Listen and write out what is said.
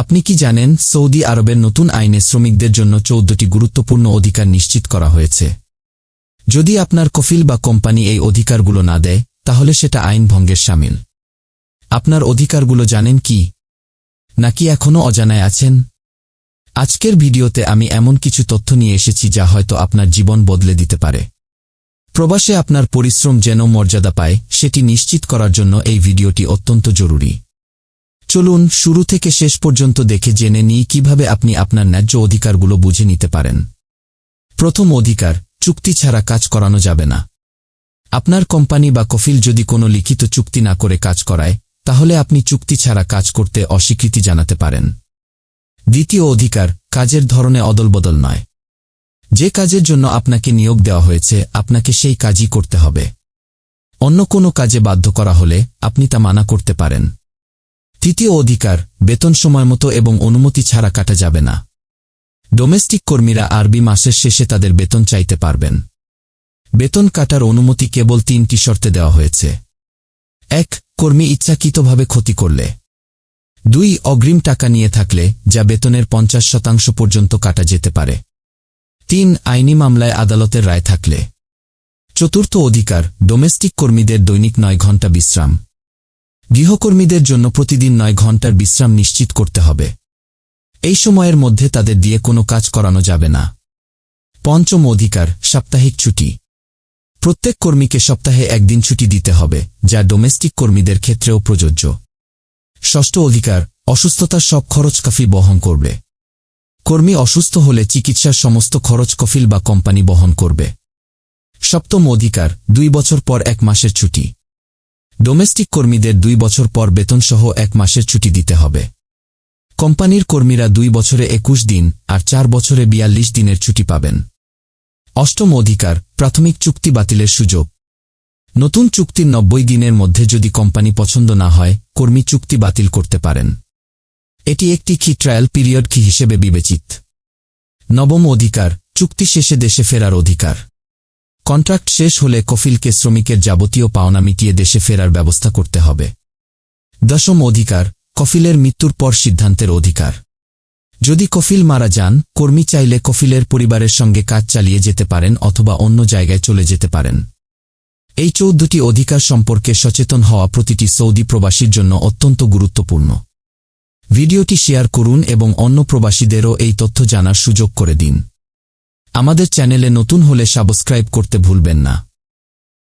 আপনি কি জানেন, সৌদি আরবের নতুন আইনে শ্রমিকদের জন্য চৌদ্দটি গুরুত্বপূর্ণ অধিকার নিশ্চিত করা হয়েছে। যদি আপনার কফিল বা কোম্পানি এই অধিকারগুলো না দেয়, তাহলে সেটা আইন ভঙ্গের সামিল। আপনার অধিকারগুলো জানেন কি? নাকি এখনও অজানায় আছেন? আজকের ভিডিওতে আমি এমন কিছু তথ্য নিয়ে এসেছি যা হয়তো আপনার জীবন বদলে দিতে পারে। প্রবাসে আপনার পরিশ্রম যেন মর্যাদা পায়, সেটি নিশ্চিত করার জন্য এই ভিডিওটি অত্যন্ত জরুরি। চলুন শুরু থেকে শেষ পর্যন্ত দেখে জেনে নিই কীভাবে আপনি আপনার ন্যায্য অধিকারগুলো বুঝে নিতে পারেন। প্রথম অধিকার, চুক্তি ছাড়া কাজ করানো যাবে না। আপনার কোম্পানি বা কফিল যদি কোনো লিখিত চুক্তি না করে কাজ করায়, তাহলে আপনি চুক্তি ছাড়া কাজ করতে অস্বীকৃতি জানাতে পারেন। দ্বিতীয় অধিকার, কাজের ধরনে অদলবদল নয়। যে কাজের জন্য আপনাকে নিয়োগ দেওয়া হয়েছে, আপনাকে সেই কাজই করতে হবে। অন্য কোনো কাজে বাধ্য করা হলে আপনি তা মানা করতে পারেন। তৃতীয় অধিকার, বেতন সময়মতো এবং অনুমতি ছাড়া কাটা যাবে না। ডোমেস্টিক কর্মীরা আরবি মাসের শেষে তাদের বেতন চাইতে পারবেন। বেতন কাটার অনুমতি কেবল তিনটি শর্তে দেওয়া হয়েছে। এক, কর্মী ইচ্ছাকৃতভাবে ক্ষতি করলে। দুই, অগ্রিম টাকা নিয়ে থাকলে, যা বেতনের পঞ্চাশ শতাংশ পর্যন্ত কাটা যেতে পারে। তিন, আইনি মামলায় আদালতের রায় থাকলে। চতুর্থ অধিকার, ডোমেস্টিক কর্মীদের দৈনিক নয় ঘণ্টা বিশ্রাম। গৃহকর্মীদের জন্য প্রতিদিন নয় ঘণ্টার বিশ্রাম নিশ্চিত করতে হবে। এই সময়ের মধ্যে তাদের দিয়ে কোনো কাজ করানো যাবে না। পঞ্চম অধিকার, সাপ্তাহিক ছুটি। প্রত্যেক কর্মীকে সপ্তাহে একদিন ছুটি দিতে হবে, যা ডোমেস্টিক কর্মীদের ক্ষেত্রেও প্রযোজ্য। ষষ্ঠ অধিকার, অসুস্থতার সব খরচ কাফি বহন করবে। কর্মী অসুস্থ হলে চিকিৎসার সমস্ত খরচ কফিল বা কোম্পানি বহন করবে। সপ্তম অধিকার, দুই বছর পর এক মাসের ছুটি। ডোমেস্টিক কর্মীদের দুই বছর পর বেতনসহ এক মাসের ছুটি দিতে হবে। কোম্পানির কর্মীরা দুই বছরে একুশ দিন আর চার বছরে বিয়াল্লিশ দিনের ছুটি পাবেন। অষ্টম অধিকার, প্রাথমিক চুক্তি বাতিলের সুযোগ। নতুন চুক্তির নব্বই দিনের মধ্যে যদি কোম্পানি পছন্দ না হয়, কর্মী চুক্তি বাতিল করতে পারেন। এটি একটি কি ট্রায়াল পিরিয়ড কি হিসেবে বিবেচিত? নবম অধিকার, চুক্তি শেষে দেশে ফেরার অধিকার। কন্ট্রাক্ট শেষ হলে কফিলকে শ্রমিকের যাবতীয় পাওনা মিটিয়ে দেশে ফেরার ব্যবস্থা করতে হবে। দশম অধিকার, কফিলের মৃত্যুর পর সিদ্ধান্তের অধিকার। যদি কফিল মারা যান, কর্মী চাইলে কফিলের পরিবারের সঙ্গে কাজ চালিয়ে যেতে পারেন অথবা অন্য জায়গায় চলে যেতে পারেন। এই চৌদ্দটি অধিকার সম্পর্কে সচেতন হওয়া প্রতিটি সৌদি প্রবাসীর জন্য অত্যন্ত গুরুত্বপূর্ণ। ভিডিওটি শেয়ার করুন এবং অন্য প্রবাসীদেরও এই তথ্য জানার সুযোগ করে দিন। আমাদের চ্যানেলে নতুন হলে সাবস্ক্রাইব করতে ভুলবেন না।